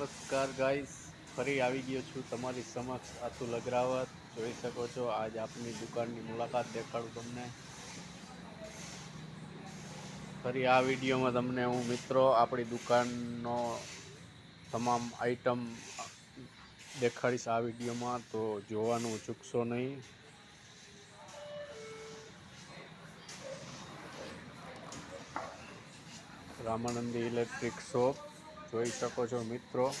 નમસ્કાર ગાઈસ, ફરી આવી ગયો છું તમારી સમક્ષ આથુ લગરાવત. જોઈ શકો છો, આજ આપની દુકાનની મુલાકાત દેખાડું તમને. ફરી આ વિડીયોમાં તમને હું મિત્રો આપણી દુકાનનો તમામ આઈટમ દેખાડીશ આ વિડીયોમાં, તો જોવાનું ચૂકશો નહીં. Ramanandi electric shop. જોઈ શકો છો મિત્રો.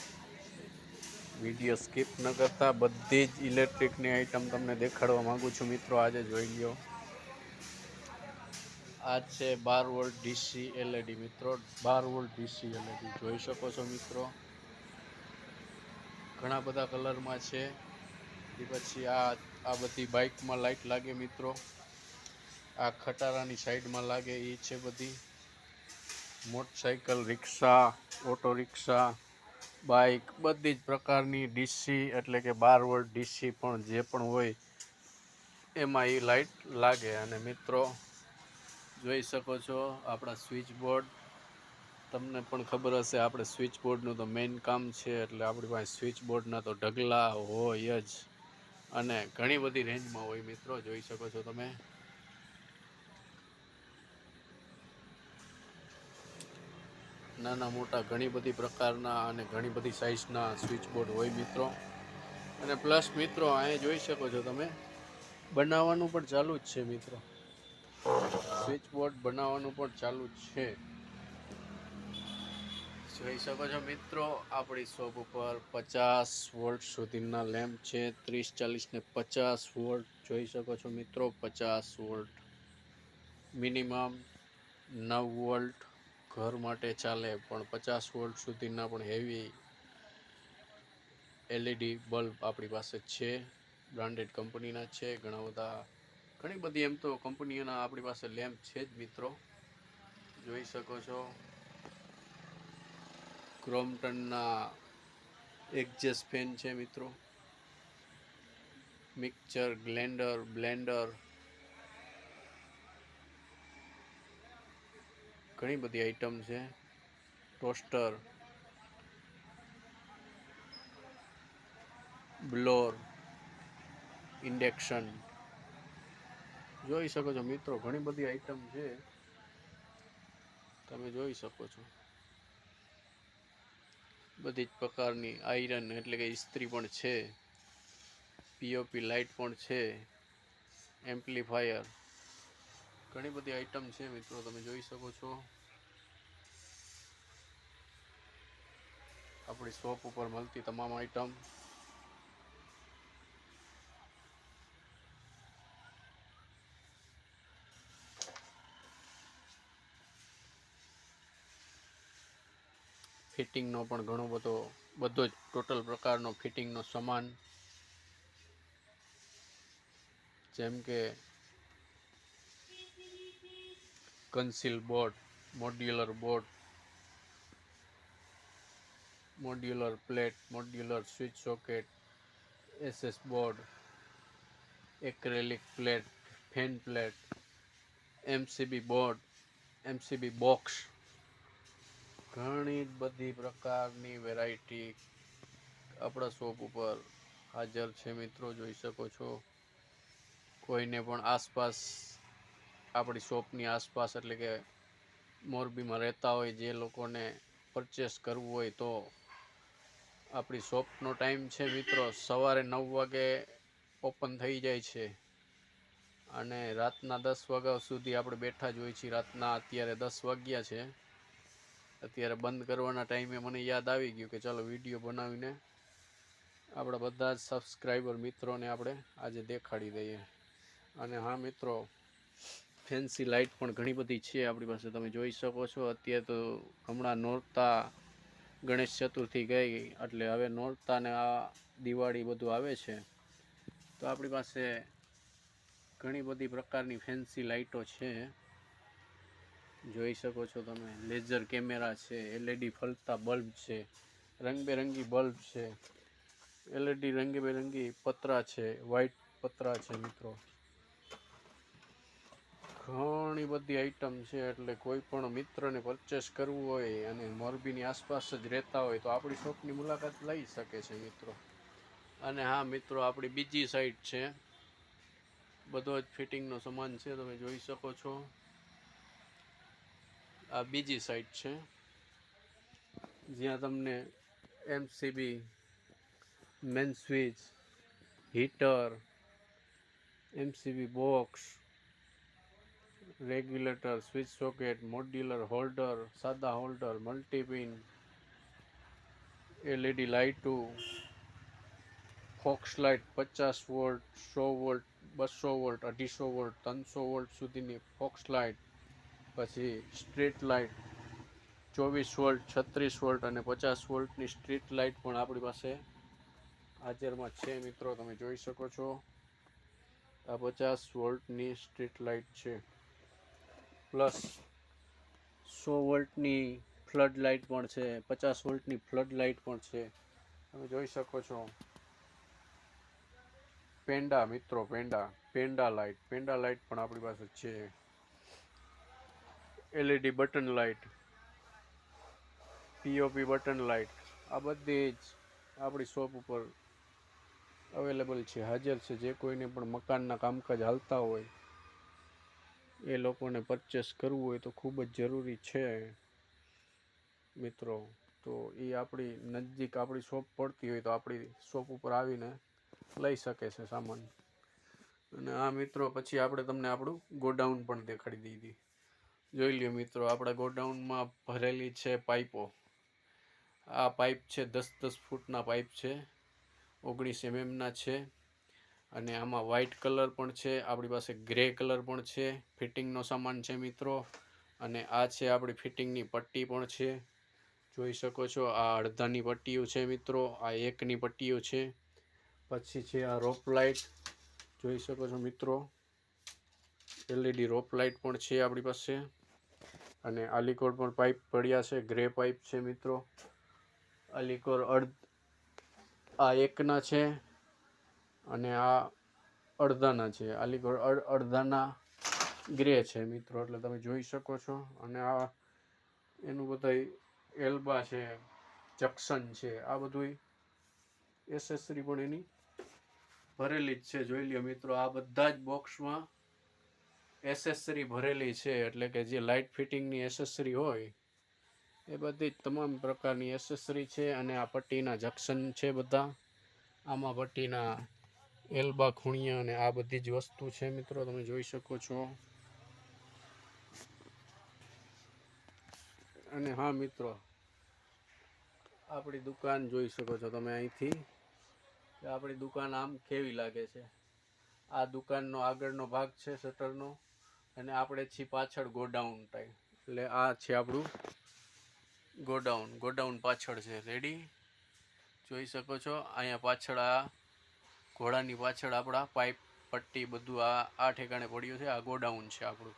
વીડિયો સ્કીપ ન કરતા, બધી જ ઇલેક્ટ્રિકની આઈટમ તમને દેખાડવા માંગુ છું મિત્રો. આજે જોઈ લો આ છે બાર વોલ્ટ ડીસી એલઈડી મિત્રો. બાર વોલ્ટ ડીસી એલઈડી જોઈ શકો છો મિત્રો. ઘણા બધા કલરમાં છે. એ પછી આ આ બધી બાઇકમાં લાઇટ લાગે મિત્રો. આ ખટારાની સાઈડમાં લાગે એ છે બધી. Motorcycle rickshaw auto rickshaw bike, બધી જ પ્રકારની ડીસી એટલે કે બાર વોલ્ટ ડીસી પણ જે પણ હોય, એમાં એ લાઈટ લાગે. અને મિત્રો, જોઈ શકો છો આપણા સ્વિચ બોર્ડ તમને પણ ખબર હશે, આપણે સ્વિચ બોર્ડનું તો મેઇન કામ છે, એટલે આપણી પાસે સ્વિચ બોર્ડના તો ઢગલા હોય જ. અને ઘણી બધી રેન્જમાં હોય મિત્રો, જોઈ શકો છો તમે. નાના મોટા ઘણી બધી પ્રકારના અને ઘણી બધી સાઇઝના સ્વિચ બોર્ડ હોય મિત્રો. અને પ્લસ મિત્રો અહીંયા જોઈ શકો છો તમે, બનાવવાનું પણ ચાલુ જ છે મિત્રો. સ્વિચ બોર્ડ બનાવવાનું પણ ચાલુ જ છે. જોઈ શકો છો મિત્રો, આપણી શોપ ઉપર પચાસ વોલ્ટ સુધીના લેમ્પ છે, ત્રીસ, ચાલીસ ને પચાસ વોલ્ટ જોઈ શકો છો મિત્રો, પચાસ વોલ્ટ મિનિમમ નવ વોલ્ટ ઘર માટે ચાલે, પણ પચાસ વોલ્ટ સુધીના પણ હેવી એલઈડી બલ્બ આપણી પાસે છે. બ્રાન્ડેડ કંપનીના છે. ઘણા બધા, ઘણી બધી એમ તો કંપનીઓના આપણી પાસે લેમ્પ છે જ મિત્રો. જોઈ શકો છો. ક્રોમ્પટનના એક્ઝેસ ફેન છે મિત્રો. મિક્સર ગ્લેન્ડર બ્લેન્ડર ઘણી બધી આઈટમ છે. ટોસ્ટર બ્લોર ઇન્ડેક્શન જોઈ શકો છો મિત્રો, ઘણી બધી આઈટમ છે. તમે જોઈ શકો છો. બધી જ પ્રકારની આયરન એટલે કે ઇસ્ત્રી પણ છે. પીઓપી લાઇટ પણ છે. એમ્પ્લીફાયર ઘણી બધી આઈટમ છે મિત્રો, તમે જોઈ શકો છો. આપણી શોપ ઉપર મળતી તમામ આઈટમ ફિટિંગનો પણ ઘણો બધો બધો જ ટોટલ પ્રકારનો ફિટિંગનો સામાન. જેમ કે conceal board modular board modular plate modular switch socket SS board acrylic plate fan plate MCB board MCB box ઘણી બધી પ્રકારની વેરાયટી આપણા શોપ ઉપર હાજર છે. મિત્રો, જોઈ શકો છો. કોઈને પણ આસપાસ આપણી શોપની આસપાસ એટલે કે મોરબીમાં રહેતા હોય જે લોકોને પરચેસ કરવું હોય તો આપણી શોપનો ટાઈમ છે મિત્રો. સવારે નવ વાગે ઓપન થઈ જાય છે. અને રાતના દસ વાગ્યા સુધી આપણે બેઠા જ હોય છીએ. રાતના અત્યારે દસ વાગ્યા છે. અત્યારે બંધ કરવાના ટાઈમે મને યાદ આવી ગયું કે ચાલો વીડિયો બનાવીને આપણા બધા જ સબસ્ક્રાઈબર મિત્રોને આપણે આજે દેખાડી દઈએ. અને હા મિત્રો ફેન્સી લાઇટ પણ ઘણી બધી છે આપણી પાસે. તમે જોઈ શકો છો, અત્યારે તો હમણાં નોરતા ગણેશ ચતુર્થી ગઈ, એટલે હવે નોરતાને આ દિવાળી બધું આવે છે. તો આપણી પાસે ઘણી બધી પ્રકારની ફેન્સી લાઇટો છે. જોઈ શકો છો તમે, લેઝર કેમેરા છે, એલઈડી ફલતા બલ્બ છે, રંગબેરંગી બલ્બ છે, એલઈડી રંગબેરંગી પતરા છે વ્હાઇટ પતરા છે મિત્રો. ઘણી બધી આઈટમ છે, એટલે કોઈ પણ મિત્રને પરચેસ કરવું હોય અને મોરબીની આસપાસ જ રહેતા હોય, તો આપણી શોપની મુલાકાત લઈ શકે છે મિત્રો. અને હા, મિત્રો, આપણી બીજી સાઈડ છે. બધો જ ફિટિંગનો સામાન છે, તમે જોઈ શકો છો. આ બીજી સાઈડ છે. જ્યાં તમને MCB main switch heater MCB box regulator, switch socket, modular, holder, સાદા હોલ્ડર, મલ્ટીપિન, એલઈડી લાઇટો, ફોક્સ લાઇટ, પચાસ વોલ્ટ, સો વોલ્ટ, બસો વોલ્ટ, અઢીસો વોલ્ટ, ત્રણસો વોલ્ટ સુધીની ફોક્સ લાઇટ, પછી સ્ટ્રીટ લાઇટ, ચોવીસ વોલ્ટ, છત્રીસ વોલ્ટ અને પચાસ વોલ્ટની સ્ટ્રીટ લાઇટ પણ આપણી પાસે હાજરમાં છે. મિત્રો, તમે જોઈ શકો છો. આ પચાસ વોલ્ટની સ્ટ્રીટ લાઇટ છે. પ્લસ સો વોલ્ટની ફ્લડ લાઇટ પણ છે, પચાસ વોલ્ટની ફ્લડ લાઇટ પણ છે. તમે જોઈ શકો છો. પેંડા, મિત્રો, pendant. Pendant light. Pendant light પણ આપણી પાસે છે. LED button light. POP button light. આ બધી જ આપણી શોપ ઉપર અવેલેબલ છે, હાજર છે. જે કોઈને પણ મકાનના કામકાજ હાલતા હોય એ લોકોને પરચેસ કરવું હોય તો ખૂબ જ જરૂરી છે મિત્રો. તો એ આપણી નજીક આપણી શોપ પડતી હોય તો આપણી શોપ ઉપર આવીને લઈ શકે છે સામાન. અને આ મિત્રો પછી આપણે તમને આપણું ગોડાઉન પણ દેખાડી દીધી. જોઈ લ્યો મિત્રો, આપણા ગોડાઉનમાં ભરેલી છે પાઇપો. આ પાઇપ છે દસ દસ ફૂટના પાઇપ છે. ઓગણીસ એમએમના છે. અને આમાં વ્હાઇટ કલર પણ છે, આપણી પાસે ગ્રે કલર પણ છે ફિટિંગનો સામાન છે મિત્રો. અને આ છે આપણી ફિટિંગની પટ્ટી પણ છે. જોઈ શકો છો, આ અડધાની પટ્ટીઓ છે મિત્રો, આ એકની પટ્ટીઓ છે. પછી છે આ રોપ લાઇટ જોઈ શકો છો મિત્રો. એલઈડી રોપ લાઇટ પણ છે આપણી પાસે. અને આલિકોર પણ પાઇપ પડ્યા છે ગ્રે પાઇપ છે મિત્રો. આલિકોર અડધ આ એકના છે. અને આ અડધાના છે. અલીગઢ અડધાના ગ્રે છે મિત્રો, એટલે તમે જોઈ શકો છો. અને આ એનું બધા એલ્બા છે જક્સન છે, આ બધું એસેસરી પણ એની ભરેલી જ છે. જોઈ લ્યો મિત્રો, આ બધા જ બોક્સમાં એસેસરી ભરેલી છે, એટલે કે જે લાઇટ ફિટિંગની એસેસરી હોય, એ બધી તમામ પ્રકારની એસેસરી છે. અને આ પટ્ટીના જંક્શન છે બધા. આમાં પટ્ટીના એલ્બા ખૂણિયા અને આ બધી જ વસ્તુ છે મિત્રો, તમે જોઈ શકો છો. અને હા મિત્રો, આપણી દુકાન જોઈ શકો છો તમે અહીંથી. આપણી દુકાન આમ કેવી લાગે છે? આ દુકાનનો આગળનો ભાગ છે શટરનો, અને આપણે છીએ પાછળ ગોડાઉન ટાઈપ. એટલે આ છે આપણું ગોડાઉન. ગોડાઉન પાછળ છે. રેડી જોઈ શકો છો? અહીંયા પાછળ આ ઘોડાની પાછળ આપણા પાઇપ, પટ્ટી બધું આ આ ઠેકાણે પડ્યું છે. આ ગોડાઉન છે આપણું.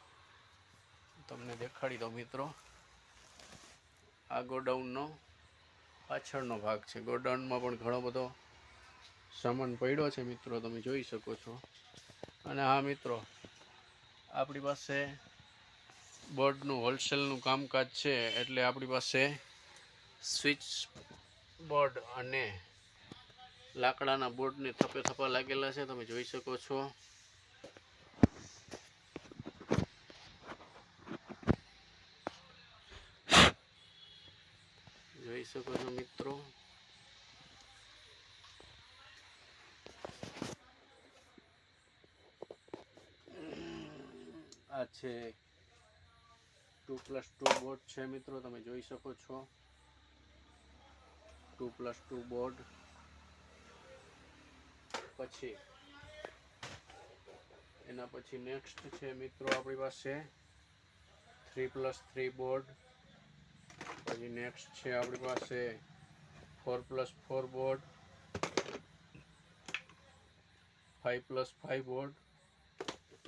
તમને દેખાડી દો મિત્રો. આ ગોડાઉનનો પાછળનો ભાગ છે. ગોડાઉનમાં પણ ઘણો બધો સામાન પડ્યો છે મિત્રો, તમે જોઈ શકો છો. અને હા મિત્રો, આપણી પાસે બોર્ડનું, હોલસેલનું કામકાજ છે એટલે આપણી પાસે સ્વિચ બોર્ડ અને લાકડાના બોર્ડને થપે થપા લાગેલા છે, તમે જોઈ શકો છો. જોઈ શકો છો મિત્રો. આ છે ટુ પ્લસ ટુ બોર્ડ છે મિત્રો, તમે જોઈ શકો છો. Two plus two board. પછી એના પછી નેક્સ્ટ છે મિત્રો આપણી પાસે થ્રી પ્લસ થ્રી બોર્ડ પછી નેક્સ્ટ છે આપણી પાસે four plus four board five plus five board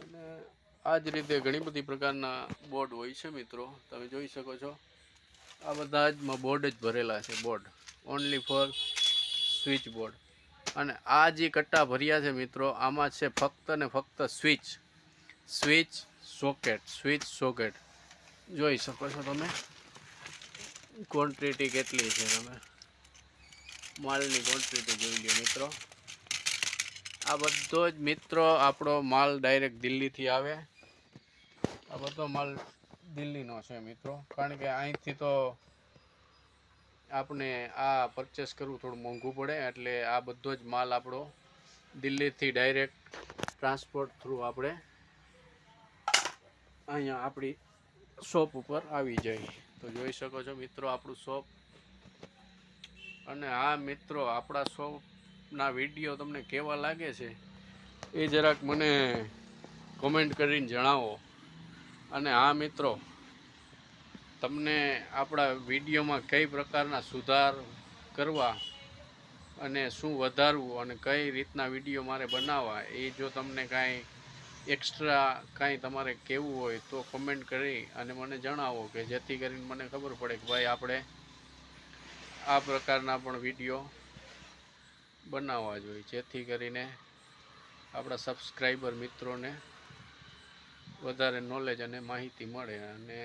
અને આ જ રીતે ઘણી બધી પ્રકારના બોર્ડ હોય છે મિત્રો. તમે જોઈ શકો છો. આ બધા જ બોર્ડ જ ભરેલા છે board only four switch board અને આ જે કટ્ટા ભર્યા છે મિત્રો, આમાં છે ફક્ત ને ફક્ત switch. Switch socket switch socket. જોઈ શકો છો તમે? ક્વોન્ટિટી કેટલી છે તમે? માલની ક્વોન્ટિટી જોઈ લો મિત્રો. આ બધો જ મિત્રો આપણો માલ ડાયરેક્ટ દિલ્હીથી આવે. આ બધો માલ દિલ્હીનો છે મિત્રો. કારણ કે અહીંથી તો આપણે આ પરચેસ કરવું થોડું મોંઘું પડે, એટલે આ બધો જ માલ આપણો દિલ્હીથી ડાયરેક્ટ ટ્રાન્સપોર્ટ થ્રુ આપણે અહીંયા આપણી શોપ ઉપર આવી જાય. તો જોઈ શકો છો મિત્રો આપણું શોપ અને આ મિત્રો આપણા શોપના વીડિયો તમને કેવા લાગે છે એ જરાક મને કોમેન્ટ કરીને જણાવો. અને હા મિત્રો તમને આપણા વિડીયોમાં કઈ પ્રકારના સુધાર કરવા અને શું વધારવું અને કઈ રીતના વીડિયો મારે બનાવવા, એ જો તમને કાંઈ એક્સ્ટ્રા કાંઈ તમારે કહેવું હોય તો કમેન્ટ કરી અને મને જણાવો કે જેથી કરીને મને ખબર પડે કે ભાઈ આપણે આ પ્રકારના પણ વીડિયો બનાવવા જોઈએ. જેથી કરીને આપણા સબસ્ક્રાઈબર મિત્રોને વધારે નોલેજ અને માહિતી મળે અને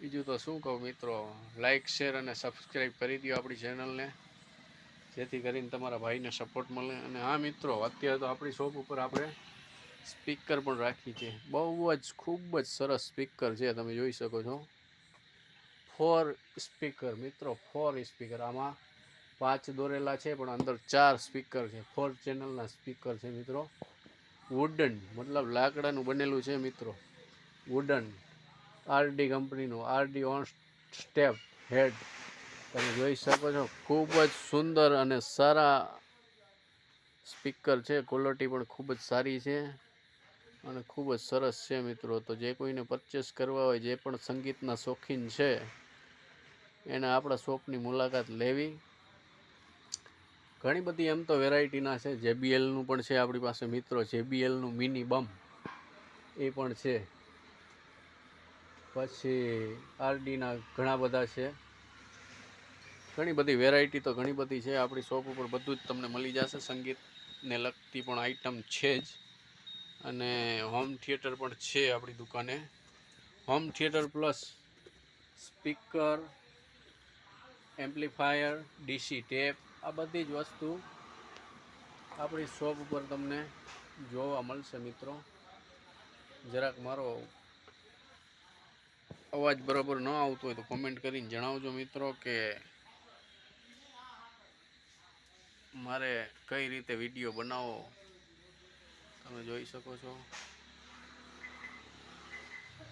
બીજું તો શું કહું મિત્રો લાઇક શેર અને સબસ્ક્રાઈબ કરી દો આપણી ચેનલને જેથી કરીને તમારા ભાઈને સપોર્ટ મળે. અને હા મિત્રો, અત્યારે તો આપણી શોપ ઉપર આપણે સ્પીકર પણ રાખી છે. બહુ જ ખૂબ જ સરસ સ્પીકર છે, તમે જોઈ શકો છો. ફોર સ્પીકર મિત્રો ફોર સ્પીકર આમાં પાંચ દોરેલા છે, પણ અંદર ચાર સ્પીકર છે. ફોર ચેનલના સ્પીકર છે, મિત્રો. વુડન મતલબ લાકડાનું બનેલું છે, મિત્રો. વુડન આરડી કંપનીનું, આરડી ઓન સ્ટેપ હેડ. તમે જોઈ શકો છો, ખૂબ જ સુંદર અને સારા સ્પીકર છે. ક્વોલિટી પણ ખૂબ જ સારી છે અને ખૂબ જ સરસ છે મિત્રો. તો જે કોઈને પરચેસ કરવા હોય, જે પણ સંગીતના શોખીન છે, એને આપણા શોપની મુલાકાત લેવી. ઘણી બધી એમ તો વેરાયટીના છે. જેબીએલનું પણ છે આપણી પાસે મિત્રો. જેબીએલનું મિની બમ એ પણ છે. પછી આરડીના ઘણા બધા છે. ઘણી બધી વેરાયટી તો ઘણી બધી છે. આપણી શોપ ઉપર બધું જ તમને મળી જશે. સંગીતને લગતી પણ આઈટમ છે જ. અને હોમ થિયેટર પણ છે આપણી દુકાને. Home theatre plus speaker amplifier DC tape આ બધી જ વસ્તુ આપણી શોપ ઉપર તમને જોવા મળશે મિત્રો. જરાક મારો અવાજ બરાબર ન આવતો હોય તો કોમેન્ટ કરીને જણાવજો મિત્રો કે મારે કઈ રીતે વીડિયો બનાવો. તમે જોઈ શકો છો.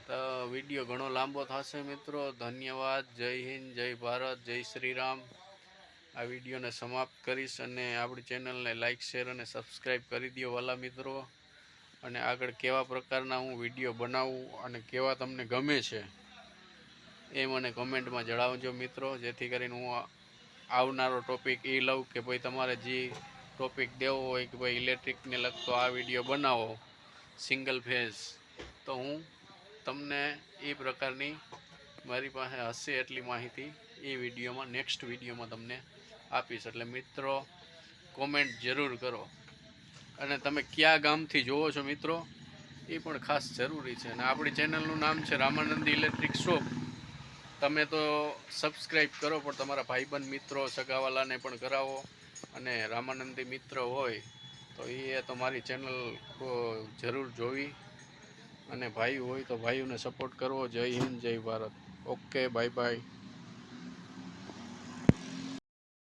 તો વીડિયો ઘણો લાંબો થશે મિત્રો. ધન્યવાદ. જય હિન્દ, જય ભારત, જય શ્રી રામ આ વિડીયોને સમાપ્ત કરીશ અને આપણી ચેનલને લાઇક શેર અને સબસ્ક્રાઈબ કરી દો વાલા મિત્રો. અને આગળ કેવા પ્રકારના હું વીડિયો બનાવું અને કેવા તમને ગમે છે. એ મને કોમેન્ટમાં જણાવજો મિત્રો, જેથી કરીને હું આવનારો ટોપિક એ લઉં કે ભાઈ તમારે જે ટોપિક દેવો હોય કે ભાઈ ઇલેક્ટ્રિકને લગતો આ વીડિયો બનાવો સિંગલ ફેઝ તો હું તમને એ પ્રકારની મારી પાસે હશે એટલી માહિતી એ વિડીયોમાં નેક્સ્ટ વિડીયોમાં તમને આપીશ. એટલે મિત્રો કોમેન્ટ જરૂર કરો. અને તમે કયા ગામથી જોવો છો મિત્રો એ પણ ખાસ જરૂરી છે. અને આપણી ચેનલનું નામ છે રામાનંદી ઇલેક્ટ્રિક શોપ તમે તો સબસ્ક્રાઈબ કરો, પણ તમારા ભાઈબંધ મિત્રો, સગાવાલાને પણ કરાવો અને રામાનંદી મિત્ર હોય, તો એ તો મારી ચેનલ જરૂર જોવી. અને ભાઈ હોય તો ભાઈઓને સપોર્ટ કરવો. જય હિન્દ, જય ભારત. Okay bye bye